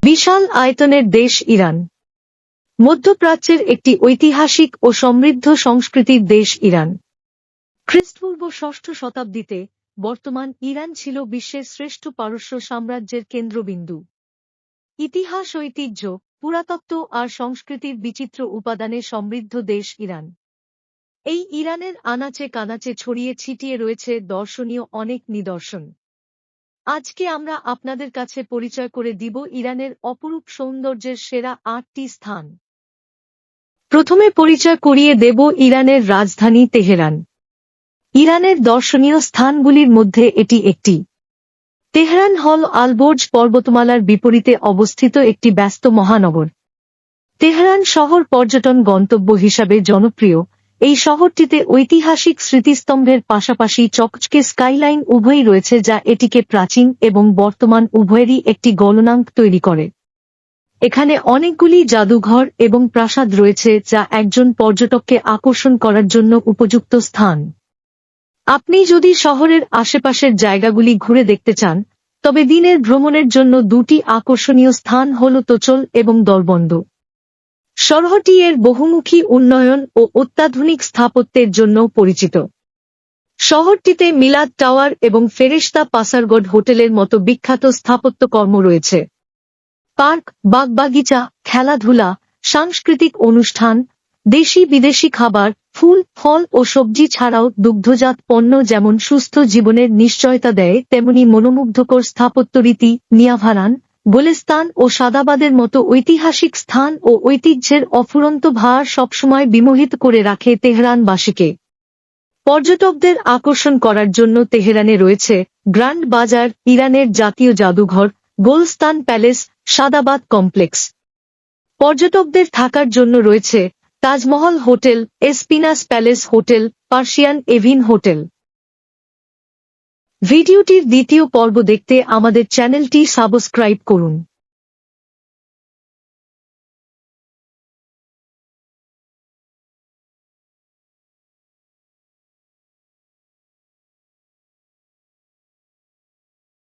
বিশাল আয়তনের দেশ ইরান। মধ্যপ্রাচ্যের একটি ঐতিহাসিক ও সমৃদ্ধ সংস্কৃতির দেশ ইরান। খ্রিস্টপূর্ব ষষ্ঠ শতাব্দীতে বর্তমান ইরান ছিল বিশ্বের শ্রেষ্ঠ পারস্য সাম্রাজ্যের কেন্দ্রবিন্দু। ইতিহাস ঐতিহ্য, পুরাতত্ত্ব আর সংস্কৃতির বিচিত্র উপাদানে সমৃদ্ধ দেশ ইরান। এই ইরানের আনাচে কানাচে ছড়িয়ে ছিটিয়ে রয়েছে দর্শনীয় অনেক নিদর্শন। আজকে আমরা আপনাদের কাছে পরিচয় করে দিব ইরানের অপরূপ সৌন্দর্যের সেরা আটটি স্থান। প্রথমে পরিচয় করিয়ে দেব ইরানের রাজধানী তেহরান। ইরানের দর্শনীয় স্থানগুলির মধ্যে এটি একটি। তেহরান হল আলবোর্জ পর্বতমালার বিপরীতে অবস্থিত একটি ব্যস্ত মহানগর। তেহরান শহর পর্যটন গন্তব্য হিসাবে জনপ্রিয়। এই শহরটিতে ঐতিহাসিক স্মৃতিস্তম্ভের পাশাপাশি চকচকে স্কাইলাইন উভয়ই রয়েছে যা এটিকে প্রাচীন এবং বর্তমান উভয়েরই একটি গলনাঙ্ক তৈরি করে। এখানে অনেকগুলি জাদুঘর এবং প্রাসাদ রয়েছে যা একজন পর্যটককে আকর্ষণ করার জন্য উপযুক্ত স্থান। আপনি যদি শহরের আশেপাশের জায়গাগুলি ঘুরে দেখতে চান, তবে দিনের ভ্রমণের জন্য দুটি আকর্ষণীয় স্থান হল তোচল এবং দরবন্দ শহরটি এর বহুমুখী উন্নয়ন ও অত্যাধুনিক স্থাপত্যের জন্য পরিচিত। শহরটিতে মিলাদ টাওয়ার এবং ফেরেশতা পাসারগড় হোটেলের মতো বিখ্যাত স্থাপত্যকর্ম রয়েছে। পার্ক, বাগবাগিচা, খেলাধুলা, সাংস্কৃতিক অনুষ্ঠান দেশি বিদেশি খাবার, ফুল, ফল ও সবজি ছাড়াও দুগ্ধজাত পণ্য যেমন সুস্থ জীবনের নিশ্চয়তা দেয়, তেমনি মনোমুগ্ধকর স্থাপত্য রীতি, নিয়াভারান গোলেস্তান ও সাদাবাদের মতো ঐতিহাসিক স্থান ও ঐতিহ্যের অফুরন্ত ভার সবসময় বিমোহিত করে রাখে তেহরানবাসীকে। পর্যটকদের আকর্ষণ করার জন্য তেহরানে রয়েছে গ্র্যান্ড বাজার, ইরানের জাতীয় জাদুঘর, গোলস্তান প্যালেস, সাদাবাদ কমপ্লেক্স। পর্যটকদের থাকার জন্য রয়েছে Taj Mahal hotel, Espinas palace hotel, Persian Evin hotel. ভিডিওটির দ্বিতীয় পর্ব দেখতে আমাদের চ্যানেলটি সাবস্ক্রাইব করুন।